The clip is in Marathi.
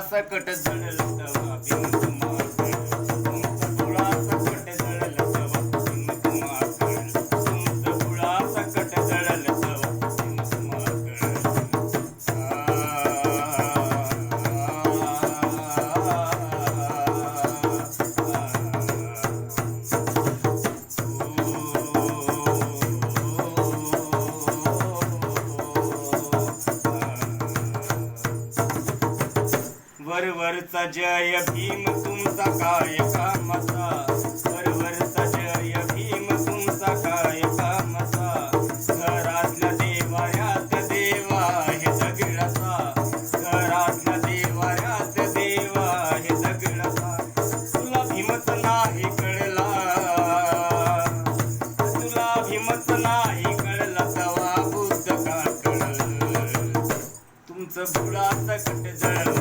सकट जळल तवा वरवरचा जय भीम तुमचा काय कामाचा? वरवरचा जय भीम तुमचा काय कामाचा? घरातल्या देवाऱ्यात देवा हे दगडाचा. घरातल्या देवाऱ्यात देवा हे दगडाचा. तुला भीमच नाही कळला. तुला भीमच नाही कळला तवा बुद्ध का कळल? तुमचं बुडाचं कट जळल